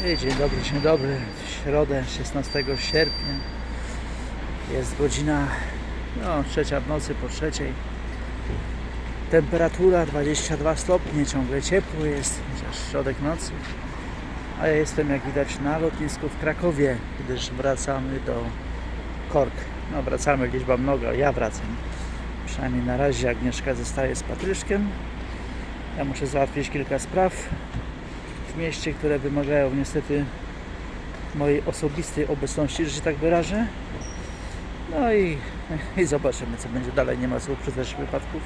Dzień dobry, dzień dobry. W środę 16 sierpnia jest godzina no, trzecia w nocy po trzeciej. Temperatura 22 stopnie, ciągle ciepło jest, chociaż środek nocy. A ja jestem jak widać na lotnisku w Krakowie, gdyż wracamy do Kork. No wracamy, liczba mnoga, ja wracam. Przynajmniej na razie Agnieszka zostaje z Patryszkiem. Ja muszę załatwić kilka spraw w mieście, które wymagają niestety mojej osobistej obecności, że się tak wyrażę. No i, i zobaczymy, co będzie dalej. Nie ma słów przy wypadków.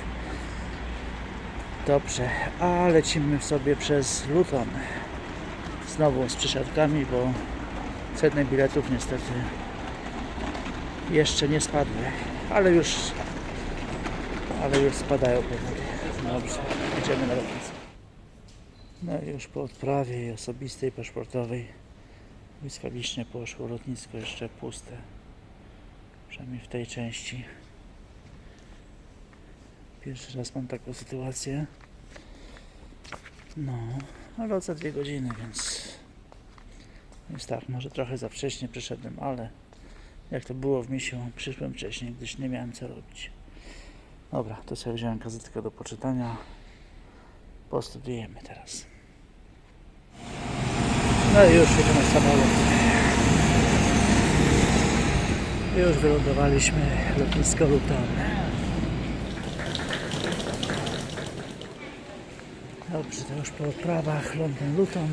Dobrze, a lecimy sobie przez Luton. Znowu z przesiadkami, bo ceny biletów niestety jeszcze nie spadły, ale już ale już spadają powoli. Dobrze, idziemy na lotnisko. No już po odprawie osobistej, paszportowej błyskawicznie poszło lotnisko jeszcze puste. Przynajmniej w tej części. Pierwszy raz mam taką sytuację. No, ale za dwie godziny, więc jest tak, może trochę za wcześnie przyszedłem, ale jak to było w misiu, przyszłem wcześniej, gdyż nie miałem co robić. Dobra, to sobie wziąłem gazetkę do poczytania. Postudiujemy teraz. No i już jedziemy samolot. Już wylądowaliśmy lotnisko Luton. Dobrze, to już po odprawach Londyn Luton.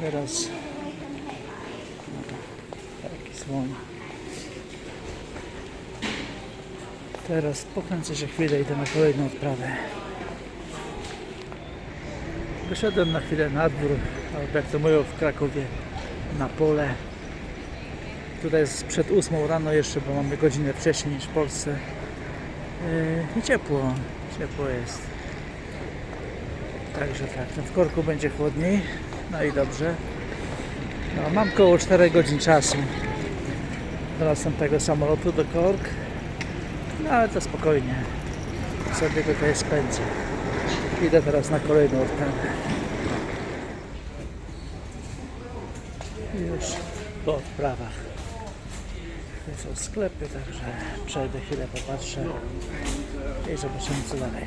Teraz taki słoń. Teraz pokręcę się chwilę idę na kolejną odprawę. Wyszedłem na chwilę na dwór, mówią w Krakowie, na pole. Tutaj jest przed 8 rano jeszcze, bo mamy godzinę wcześniej niż w Polsce. Yy, I ciepło, ciepło jest. Także tak, w korku będzie chłodniej, no i dobrze. No, mam koło 4 godzin czasu do następnego samolotu do Kork. No ale to spokojnie. Sobie tutaj spędzę. Idę teraz na kolejną odprawę. Już po odprawach. To są sklepy, także przejdę chwilę, popatrzę i zobaczymy co dalej.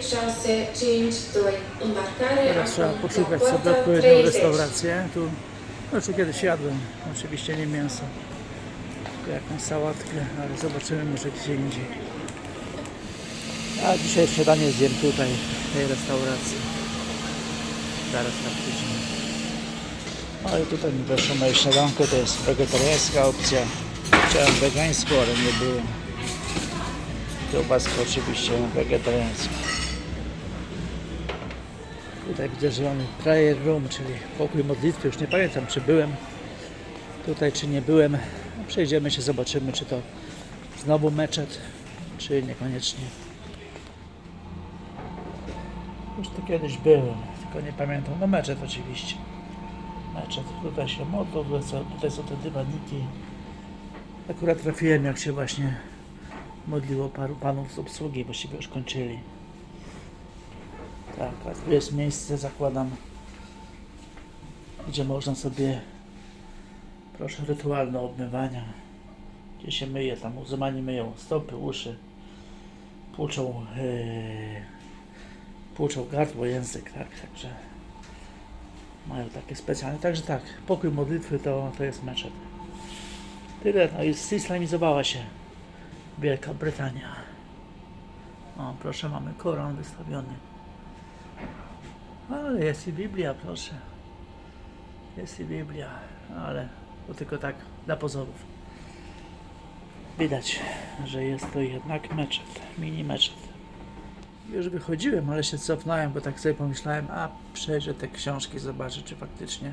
3, chasse, 5, 2, imbarcare Teraz trzeba poszukać sobie odpowiednią 3, restaurację. Tu znaczy kiedyś jadłem, oczywiście nie mięso, tylko jakąś sałatkę, ale zobaczymy może gdzie indziej. A dzisiaj śniadanie zjem tutaj, w tej restauracji. Zaraz tam pójdziemy. No i tutaj mi weszło moje śniadanko, to jest wegetariańska opcja. Chciałem wegańską, ale nie było. Kiełbaska oczywiście wegetariańska. Tutaj widzę, że mamy prayer room, czyli pokój modlitwy. Już nie pamiętam, czy byłem tutaj, czy nie byłem. No, Przejdziemy się, zobaczymy, czy to znowu meczet, czy niekoniecznie. Już tu kiedyś byłem, tylko nie pamiętam. No meczet oczywiście. Meczet. Tutaj się modlą, tutaj są, te dywaniki. Akurat trafiłem, jak się właśnie modliło paru panów z obsługi, właściwie już kończyli. Tak, a tu jest miejsce, zakładam, gdzie można sobie, proszę, rytualne obmywania, gdzie się myje, tam muzułmanie myją stopy, uszy, płuczą, yy, płuczą gardło, język, tak, także mają takie specjalne, także tak, pokój modlitwy to, to jest meczet. Tyle, no i zislamizowała się Wielka Brytania. O, proszę, mamy Koran wystawiony. Ale jest i Biblia, proszę. Jest i Biblia, ale to tylko tak dla pozorów. Widać, że jest to jednak meczet, mini meczet. Już wychodziłem, ale się cofnąłem, bo tak sobie pomyślałem, a przejrzę te książki, zobaczę, czy faktycznie.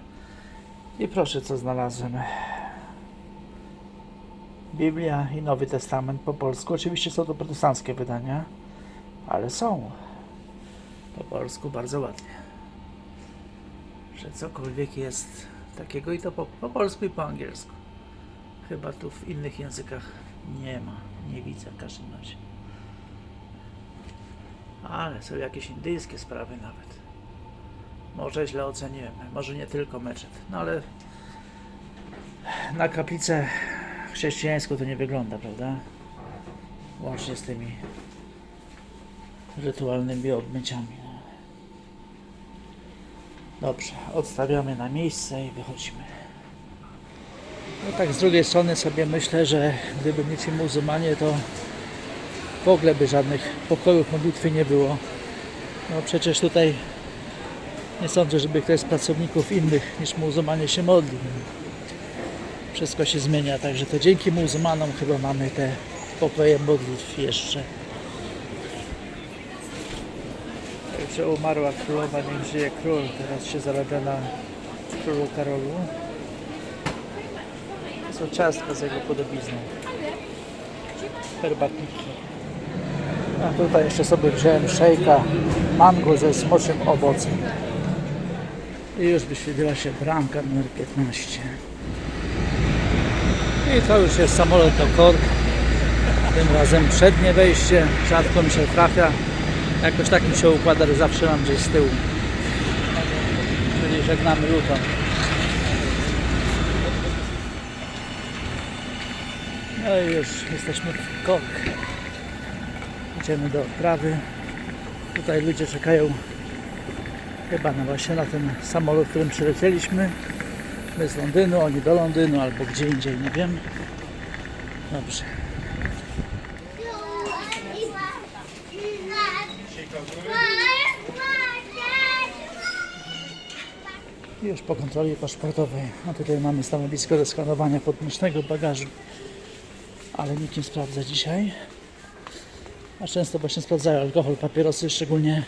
I proszę, co znalazłem. Biblia i Nowy Testament po polsku. Oczywiście są to protestanckie wydania, ale są po polsku bardzo ładnie. Że cokolwiek jest takiego i to po, po polsku i po angielsku. Chyba tu w innych językach nie ma, nie widzę w każdym razie. Ale są jakieś indyjskie sprawy nawet. Może źle oceniłem, może nie tylko meczet, no ale na kaplicę chrześcijańską to nie wygląda, prawda? Łącznie z tymi rytualnymi obmyciami. Dobrze, odstawiamy na miejsce i wychodzimy. No tak z drugiej strony sobie myślę, że gdyby nie ci muzułmanie, to w ogóle by żadnych pokojów modlitwy nie było. No przecież tutaj nie sądzę, żeby ktoś z pracowników innych niż muzułmanie się modlił. Wszystko się zmienia, także to dzięki muzułmanom chyba mamy te pokoje modlitw jeszcze. Także umarła królowa, niech żyje król. Teraz się zarabia na królu Karolu. To są ciastka z jego podobizną. Herbatniki. A tutaj jeszcze sobie wziąłem szejka mango ze smoczym owocem. I już wyświetliła się bramka numer 15. I to już jest samolot do Kork. Tym razem przednie wejście. Rzadko mi się trafia. Jakoś tak mi się układa, że zawsze mam gdzieś z tyłu. Czyli żegnamy Luton. No i już jesteśmy w Kork. Idziemy do odprawy. Tutaj ludzie czekają chyba na właśnie na ten samolot, którym przylecieliśmy. My z Londynu, oni do Londynu albo gdzie indziej, nie wiem. Dobrze. Już po kontroli paszportowej. A tutaj mamy stanowisko do skanowania podręcznego bagażu. Ale nikt nie sprawdza dzisiaj. A często właśnie sprawdzają alkohol, papierosy, szczególnie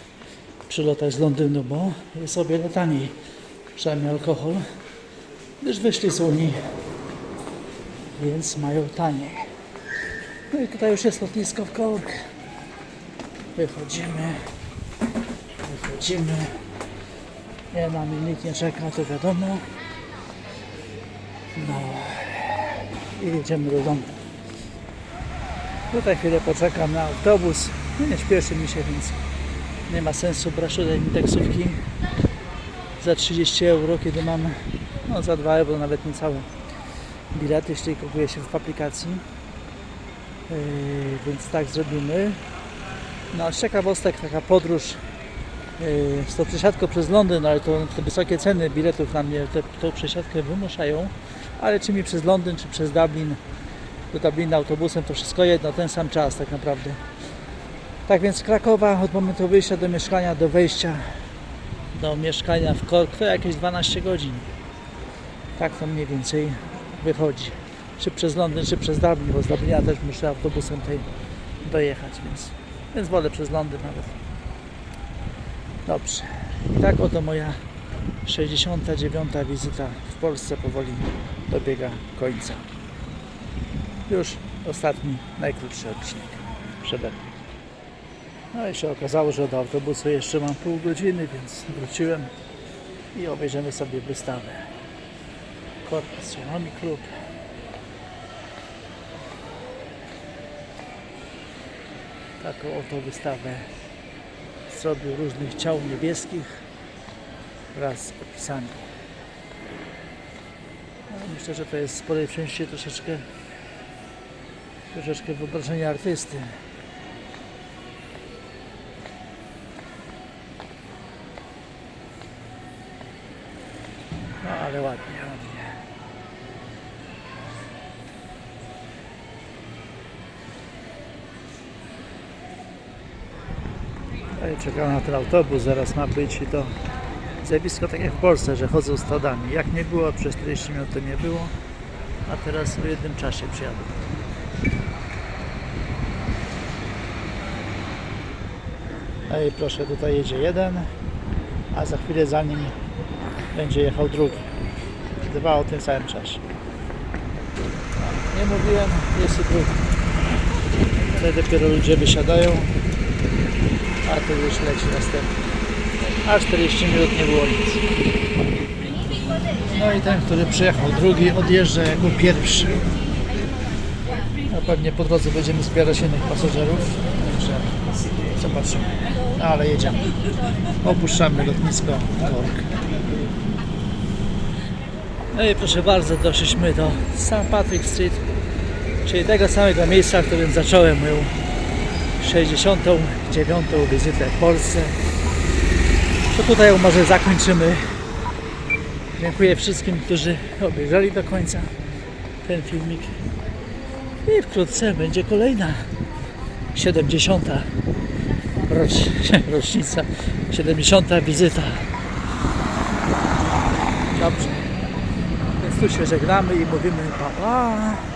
przy lotach z Londynu, bo jest o wiele taniej, przynajmniej alkohol, gdyż wyszli z Unii, więc mają taniej. No i tutaj już jest lotnisko w Cork. Wychodzimy, wychodzimy. Nie, na mnie nikt nie czeka, to wiadomo. No i jedziemy do domu. Tutaj chwilę poczekam na autobus. No nie śpieszy mi się, więc nie ma sensu brać tutaj mi taksówki za 30 euro, kiedy mam no, za 2 euro, nawet niecałe bilet, jeśli kupuje się w aplikacji. Yy, więc tak zrobimy. No, z ciekawostek taka podróż yy, z tą przesiadką przez Londyn, ale to te wysokie ceny biletów na mnie tą przesiadkę wymuszają. Ale czy mi przez Londyn, czy przez Dublin, do Dublina autobusem, to wszystko jedno, ten sam czas tak naprawdę. Tak więc Krakowa od momentu wyjścia do mieszkania, do wejścia do mieszkania w Kork to jakieś 12 godzin. Tak to mniej więcej wychodzi. Czy przez Londyn, czy przez Dublin, bo z Dublina też muszę autobusem tutaj dojechać, więc, więc wolę przez Londyn nawet. Dobrze. I tak oto moja 69. wizyta w Polsce powoli dobiega końca. Już ostatni, najkrótszy odcinek przede mną. No i się okazało, że do autobusu jeszcze mam pół godziny, więc wróciłem i obejrzymy sobie wystawę. Cork Astronomy Club. Taką oto wystawę zrobił różnych ciał niebieskich wraz z opisami. No, myślę, że to jest sporej części troszeczkę troszeczkę wyobrażenia artysty. No ale ładnie, ładnie. No czekam na ten autobus, zaraz ma być i to zjawisko tak jak w Polsce, że chodzą stadami. Jak nie było, przez 40 minut to nie było, a teraz w jednym czasie przyjadą. I proszę, tutaj jedzie jeden, a za chwilę za nim będzie jechał drugi. Dwa o tym samym czasie. Nie mówiłem, jest i drugi. Tutaj dopiero ludzie wysiadają, a tu już leci następny. A 40 minut nie było nic. No i ten, który przyjechał drugi, odjeżdża jako pierwszy. A pewnie po drodze będziemy zbierać innych pasażerów. Także zobaczymy. No ale jedziemy. Opuszczamy lotnisko Cork. No i proszę bardzo, doszliśmy do St. Patrick Street, czyli tego samego miejsca, w którym zacząłem moją 69. wizytę w Polsce. To tutaj może zakończymy. Dziękuję wszystkim, którzy obejrzeli do końca ten filmik. I wkrótce będzie kolejna 70. Rocz, rocznica, 70. wizyta. Dobrze. Więc tu się żegnamy i mówimy pa pa.